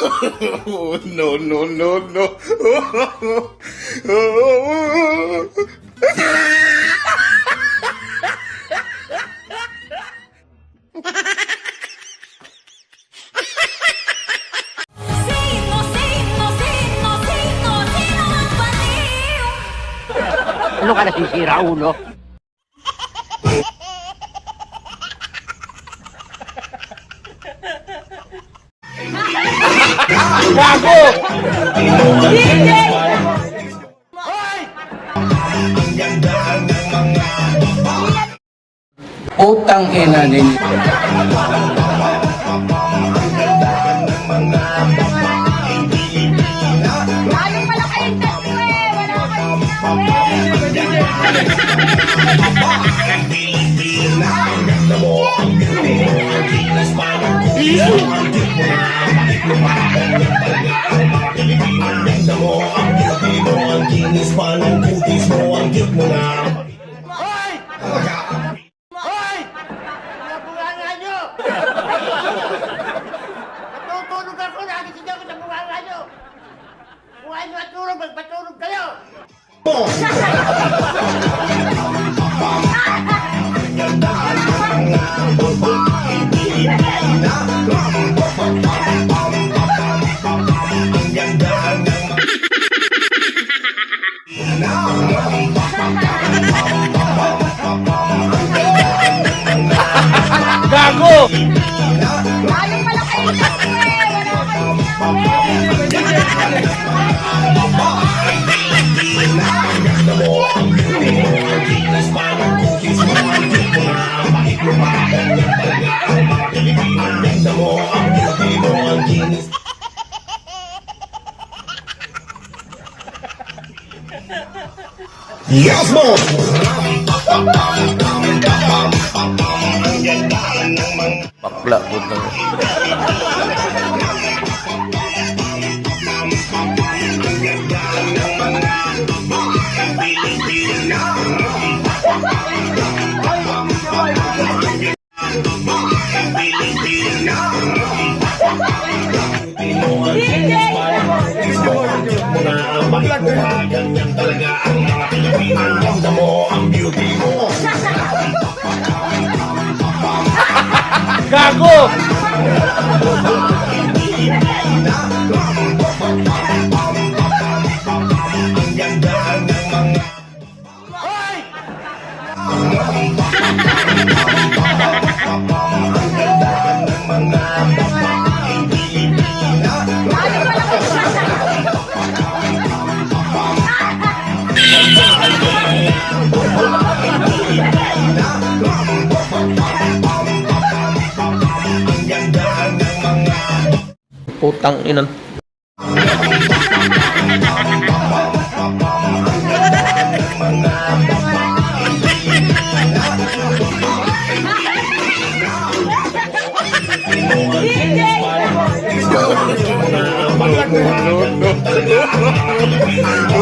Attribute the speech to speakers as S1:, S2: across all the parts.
S1: no, no, no, no.
S2: Sino, sino, sino, sino, sino ang baliw?
S3: Ano ka nasisira, ulo?
S4: Utang ina ninyo.
S2: Lalong malaki yung test mo eh. Kayong sinabi.
S3: Bunganga nyo! Natutulog ako, nagising ako sa bunganga nyo! Kung ano at tulog, magpatulog kayo!
S1: Yes, boss!
S4: Bakla po ng... Putang inan.
S2: Malaki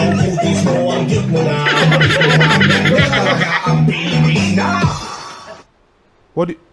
S2: yung test mo eh. Wala
S5: What do